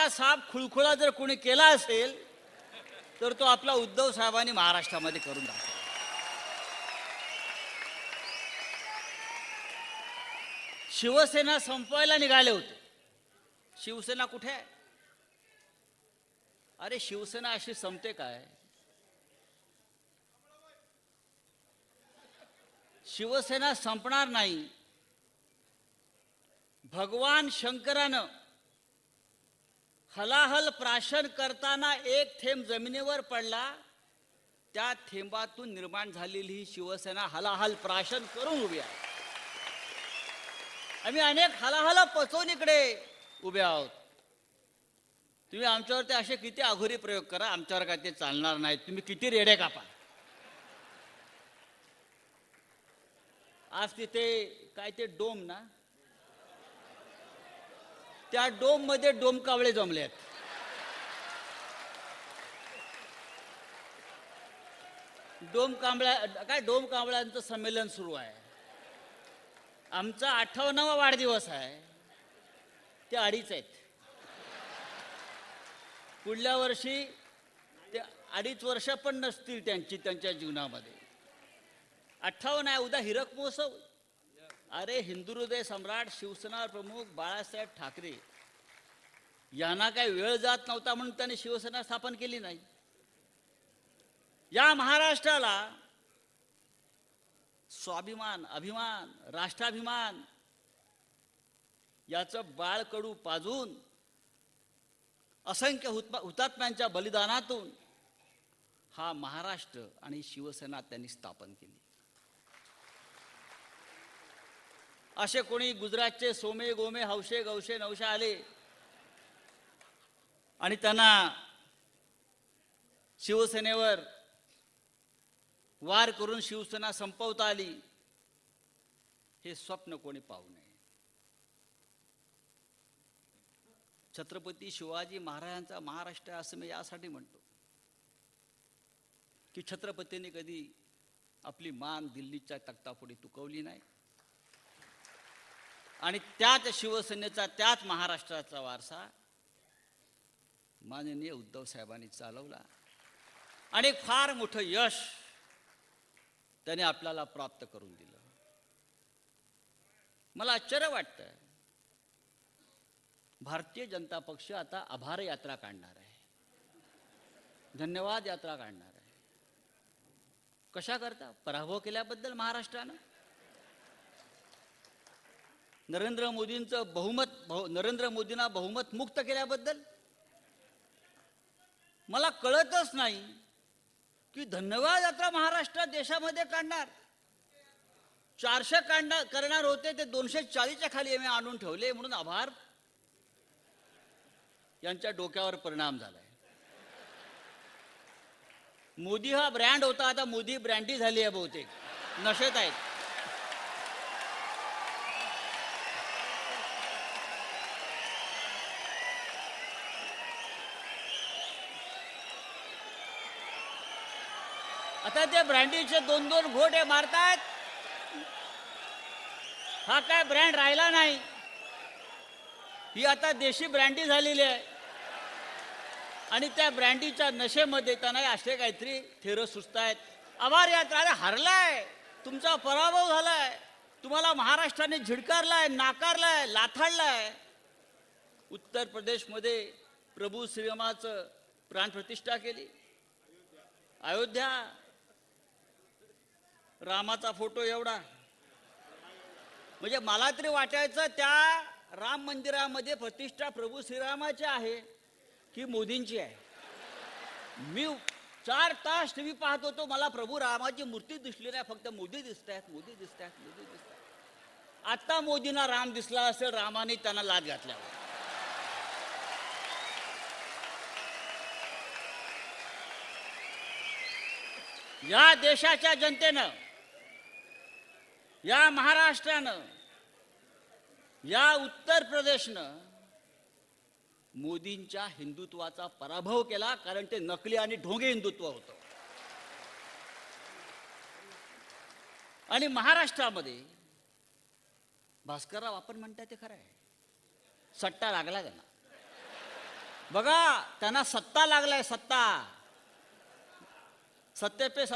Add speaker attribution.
Speaker 1: दिल्लीचा साप खुळखुळा जर कोणी केला असेल तर तो आपला उद्धव साहेबांनी महाराष्ट्रामध्ये करून दाखवला. शिवसेना संपवायला निघाले होते. शिवसेना कुठे आहे? अरे शिवसेना अशी संपते काय? शिवसेना संपणार नाही. भगवान शंकरानं हलाहल प्राशन करताना एक थेंब जमिनीवर पडला त्या थेंबातून निर्माण झालेली ही शिवसेना हलाहल प्राशन करून उभी आहे. आम्ही अनेक हलाहल पचवून इकडे उभे आहोत. तुम्ही आमच्यावरती असे किती अघोरी प्रयोग करा आमच्यावर काय ते चालणार नाही. तुम्ही किती रेडे कापा. आज तिथे काय ते डोम ना त्या डोममध्ये डोम जमले आहेत. डोम कांबळ्या काय डोम कांबळ्यांचं संमेलन सुरू आहे. आमचा अठ्ठावन्नावा वाढदिवस आहे. ते अडीच आहेत. पुढल्या वर्षी ते अडीच वर्ष पण नसतील त्यांची त्यांच्या जीवनामध्ये. अठ्ठावन्न आहे उद्या हिरक महोत्सव. अरे हिंदू हृदय सम्राट शिवसेना प्रमुख बाळासाहेब ठाकरे. यांना काही वेळ जात नव्हता म्हणून त्यांनी शिवसेना स्थापन केली नाही. या महाराष्ट्राला स्वाभिमान अभिमान राष्ट्राभिमान याचं बाळकडू पाजून असंख्य हुत हुतात्म्यांच्या बलिदानातून हा महाराष्ट्र आणि शिवसेना त्यांनी स्थापन केली. असे कोणी गुजरातचे सोमे गोमे हौशे गौशे नवशे आले. आणि त्यांना शिवसेनेवर वार करून शिवसेना संपवता आली. हे स्वप्न कोणी पाहू नये. छत्रपती शिवाजी महाराजांचा महाराष्ट्र असं मी यासाठी म्हणतो की छत्रपतींनी कधी आपली मान दिल्लीच्या तख्तापुढे तुकवली नाही. आणि त्याच शिवसेनेचा त्याच महाराष्ट्राचा वारसा माननीय उद्धव साहेबांनी चालवला. आणि फार मोठं यश त्याने आपल्याला प्राप्त करून दिलं. मला आश्चर्य वाटतं भारतीय जनता पक्ष आता आभार यात्रा काढणार आहे. धन्यवाद यात्रा काढणार आहे. कशा करता पराभव केल्याबद्दल महाराष्ट्रानं? नरेंद्र मोदींचं बहुमत बहु नरेंद्र मोदींना बहुमत मुक्त केल्याबद्दल मला कळतच नाही की धन्यवाद यात्रा महाराष्ट्रात देशामध्ये काढणार. चारशे काढणार करणार होते ते दोनशे चाळीसच्या खाली मी आणून ठेवले म्हणून आभार. यांच्या डोक्यावर परिणाम झालाय. मोदी हा ब्रँड होता आता मोदी ब्रँडी झाली आहे बहुतेक. नशेत आहेत. आता ते ब्रँडीचे दोन दोन घोटे मारतायत. हा काय ब्रँड राहिला नाही. ही आता देशी ब्रँडी झालेली आहे. आणि त्या ब्रँडीच्या नशेमध्ये त्यांना असे काहीतरी थेरं आहेत आभार यात्रा अरे हरलाय. तुमचा पराभव झालाय. तुम्हाला महाराष्ट्राने झिडकारलाय नाकारलाय लाथाडलाय. उत्तर प्रदेशमध्ये प्रभू श्रीरामाचं प्राणप्रतिष्ठा केली. अयोध्या रामाचा फोटो एवढा. म्हणजे मला तरी वाटायचं त्या राम मंदिरामध्ये प्रतिष्ठा प्रभू श्रीरामाची आहे की मोदींची आहे. मी चार तास टीव्ही पाहत होतो मला प्रभू रामाची मूर्ती दिसली नाही फक्त मोदी दिसत आहेत मोदी दिसत आहेत मोदी दिसत आहेत आता मोदींना राम दिसला असेल रामाने त्यांना लाद घातल्यावर या देशाच्या जनतेनं या महाराष्ट्रानं या उत्तर प्रदेशनं मोदींच्या हिंदुत्वाचा पराभव केला कारण ते नकली आणि ढोंगे हिंदुत्व होतं. आणि महाराष्ट्रामध्ये भास्करराव आपण म्हणताय ते खरं आहे. सट्टा लागला त्यांना. बघा त्यांना सत्ता लागलाय सत्ता. सत्तेपे